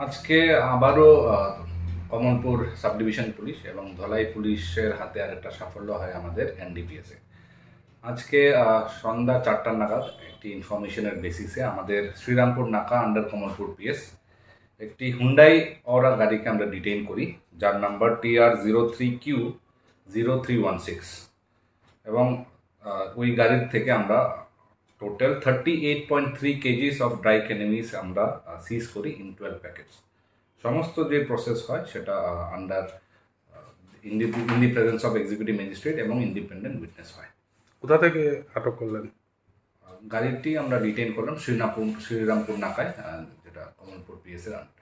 আজকে আবারও Kamalpur sub division police এবং ধলাই পুলিশের হাতে আরেকটা সাফল্য হয় আমাদের এনডিপিএসে আজকে সন্ধ্যা চারটা নাগাদ একটি ইনফরমেশনের বেসিসে আমাদের শ্রীরামপুর নাকা আন্ডার কমলপুর পিএস একটি হুন্ডাই অরা গাড়িকে আমরা ডিটেইন করি, যার number TR zero three Q zero three one six এবং ওই গাড়ির থেকে আমরা total thirty eight point three kgs of dry cannabis আমরা সিজ করি ইন টুয়েলভ প্যাকেটস সমস্ত যে প্রসেস হয় সেটা under in the presence of executive magistrate এবং ইন্ডিপেন্ডেন্ট উইটনেস হয়। কোথা থেকে আটক করলেন? গাড়িটি আমরা ডিটেইন করলাম শ্রীরামপুর শ্রীরামপুর নাকায় যেটা কমলপুর পিএসের আন্ডার